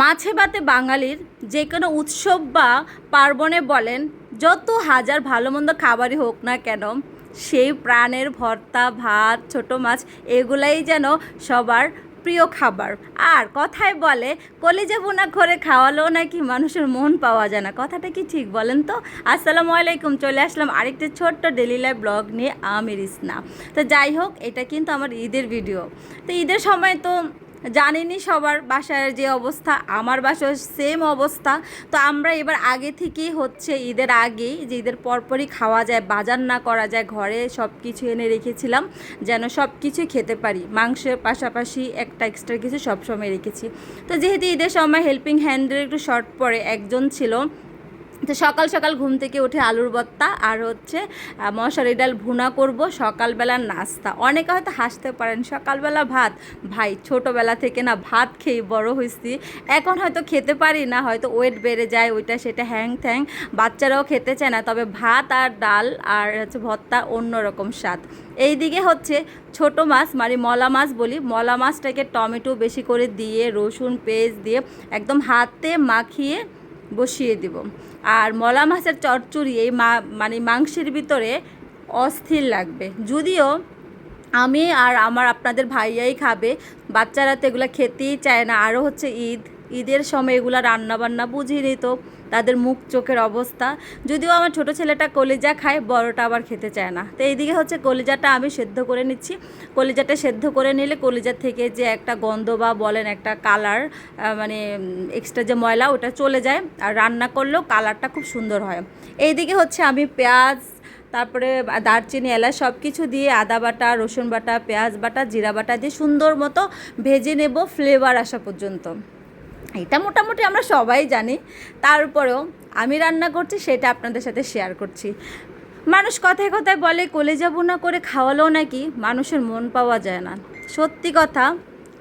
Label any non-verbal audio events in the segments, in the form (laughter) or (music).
মাছে ভাতে বাঙালির যে কোনো উৎসব বা পার্বণে বলেন, যত হাজার ভালো মন্দ খাবারই হোক না কেন, সেই প্রাণের ভর্তা, ভাত, ছোট মাছ, এগুলাই যেন সবার প্রিয় খাবার। আর কথায় বলে কলিজা বোনা করে খাওয়ালেও নাকি মানুষের মন পাওয়া যায় না। কথাটা কি ঠিক বলেন তো? আসসালামু আলাইকুম, চলে আসলাম আরেকটি ছোট্ট ডেলি লাইফ ব্লগ নিয়ে। আমি রিসনা। তো যাই হোক, এটা কিন্তু আমার ঈদের ভিডিও। তো ঈদের সময় তো জানেনি সবার বাসার যে অবস্থা, আমার বাসায় সেম অবস্থা। তো আমরা এবার আগে থেকেই হচ্ছে ঈদের আগেই যে ঈদের পরপরই খাওয়া যায়, বাজার না করা যায়, ঘরে সব কিছু এনে রেখেছিলাম যেন সব কিছু খেতে পারি। মাংসের পাশাপাশি একটা এক্সট্রা কিছু সবসময় রেখেছি। তো যেহেতু ঈদের সময় হেল্পিং হ্যান্ডের একটু শর্ট পড়ে একজন ছিল তো সকাল সকাল ঘুম থেকে উঠে আলুর বত্তা আর হচ্ছে মশারি ডাল ভুনা করব। সকালবেলার নাস্তা। অনেকে হয়তো হাসতে পারেন, সকালবেলা ভাত। ভাই, ছোটোবেলা থেকে না ভাত খেয়ে বড় হয়েছি। এখন হয়তো খেতে পারি না, হয়তো ওয়েট বেড়ে যায়, ওইটা সেটা হ্যাং থ্যাং বাচ্চারাও খেতে চায় না, তবে ভাত আর ডাল আর হচ্ছে ভর্তা অন্যরকম স্বাদ। এই দিকে হচ্ছে ছোট মাছ মানে মলা মাছ বলি, মলা মাছটাকে টমেটো বেশি করে দিয়ে, রসুন পেস্ট দিয়ে একদম হাতে মাখিয়ে বসিয়ে দিব। আর মলা মাছের চচ্চড়ি এই মা মানে মাংসের ভিতরে অস্থির লাগবে। যদিও আমি আর আমার আপনাদের ভাইয়াই খাবে, বাচ্চারা তো এগুলো খেতেই চায় না। আরও হচ্ছে ঈদ। ঈদের সময় এগুলো রান্নাবান্না বুঝিয়ে তো তাদের মুখ চোখের অবস্থা। যদিও আমার ছোট ছেলেটা কলিজা খায়, বড়টা আবার খেতে চায় না। তো এইদিকে হচ্ছে কলিজাটা আমি সেদ্ধ করে নিচ্ছি। কলিজাটা সেদ্ধ করে নিলে কলিজার থেকে যে একটা গন্ধ বা বলেন একটা কালার মানে এক্সট্রা যে ময়লা, ওটা চলে যায়। আর রান্না করলেও কালারটা খুব সুন্দর হয়। এইদিকে হচ্ছে আমি পেঁয়াজ, তারপরে দারচিনি, এলাচ সব কিছু দিয়ে আদা বাটা, রসুন বাটা, পেঁয়াজ বাটা, জিরা বাটা দিয়ে সুন্দর মতো ভেজে নেব ফ্লেভার আসা পর্যন্ত। এটা মোটামুটি আমরা সবাই জানি। তারপরেও আমি রান্না করছি, সেটা আপনাদের সাথে শেয়ার করছি। মানুষ কথায় কথায় বলে, কলেজা বোনা করে খাওয়ালেও নাকি মানুষের মন পাওয়া যায় না। সত্যি কথা,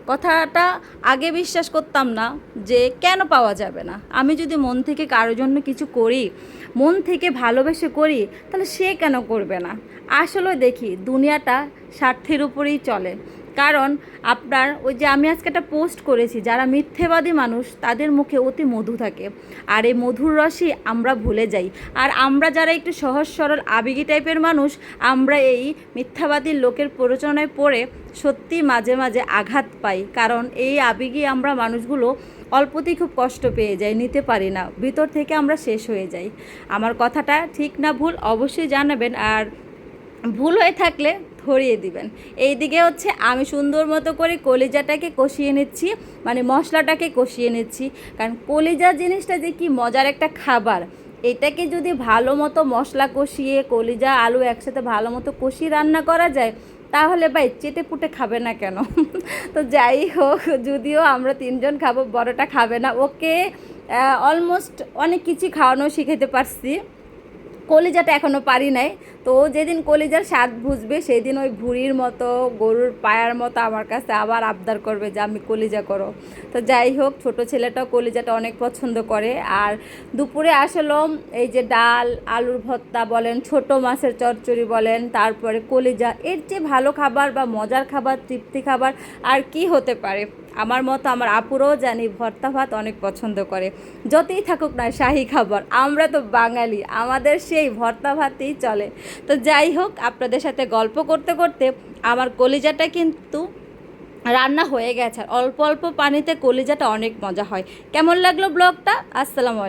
কথাটা আগে বিশ্বাস করতাম না যে কেন পাওয়া যাবে না। আমি যদি মন থেকে কারোর জন্য কিছু করি, মন থেকে ভালোবেসে করি, তাহলে সে কেন করবে না? আসলে দেখি, দুনিয়াটা স্বার্থের উপরেই চলে। কারণ আপনার ওই যে আমি আজকে একটা পোস্ট করেছি, যারা মিথ্যেবাদী মানুষ, তাদের মুখে অতি মধু থাকে। আর এই মধুর রসই আমরা ভুলে যাই। আর আমরা যারা একটু সহজ সরল আবেগী টাইপের মানুষ, আমরা এই মিথ্যাবাদী লোকের প্ররোচনায় পড়ে সত্যি মাঝে মাঝে আঘাত পাই। কারণ এই আবেগী আমরা মানুষগুলো অল্পতেই খুব কষ্ট পেয়ে যাই, নিতে পারি না। ভিতর থেকে আমরা শেষ হয়ে যাই। আমার কথাটা ঠিক না ভুল, অবশ্যই জানাবেন। আর ভুল হয়ে থাকলে ধরিয়ে দিবেন। এই দিকে হচ্ছে আমি সুন্দর মতো করে কলিজাটাকে কষিয়ে নিচ্ছি মানে মশলাটাকে কষিয়ে নিচ্ছি। কারণ কলিজা জিনিসটা যে কি মজার একটা খাবার। এটাকে যদি ভালো মতো মশলা কষিয়ে, কলিজা, আলু একসাথে ভালো মতো কষিয়ে রান্না করা যায়, তাহলে ভাই চেটে পুটে খাবে না কেন? (laughs) তো যাই হোক, যদিও আমরা তিনজন খাব, বড়টা খাবে না, ওকে অলমোস্ট অনেক কিছু খাওয়ানো শিখাতে পারছি। কলিজাটা এখনও পারি নাই। তো যেদিন কলিজার স্বাদ বুঝবে সেই দিন ওই ভুঁড়ির মতো, গরুর পায়ার মতো আমার কাছে আবার আবদার করবে যে, আমি কলিজা করো। তো যাই হোক, ছোট ছেলেটাও কলিজাটা অনেক পছন্দ করে। আর দুপুরে আসলো এই যে ডাল, আলুর ভর্তা বলেন, ছোট মাছের চচ্চড়ি বলেন, তারপরে কলিজা। এর চেয়ে ভালো খাবার বা মজার খাবার, তৃপ্তি খাবার আর কি হতে পারে? আমার মতো আমার আপুরও জানি ভর্তা ভাত অনেক পছন্দ করে। যতই থাকুক না, শাহি খাবার। আমরা তো বাঙালি, আমাদের সেই ভর্তা ভাতই চলে। তো যাই হোক, আপনাদের সাথে গল্প করতে করতে আমার কলিজাটা কিন্তু রান্না হয়ে গেছে। আর অল্প অল্প পানিতে কলিজাটা অনেক মজা হয়। কেমন লাগল ব্লগটা? আসসালামু আলাইকুম।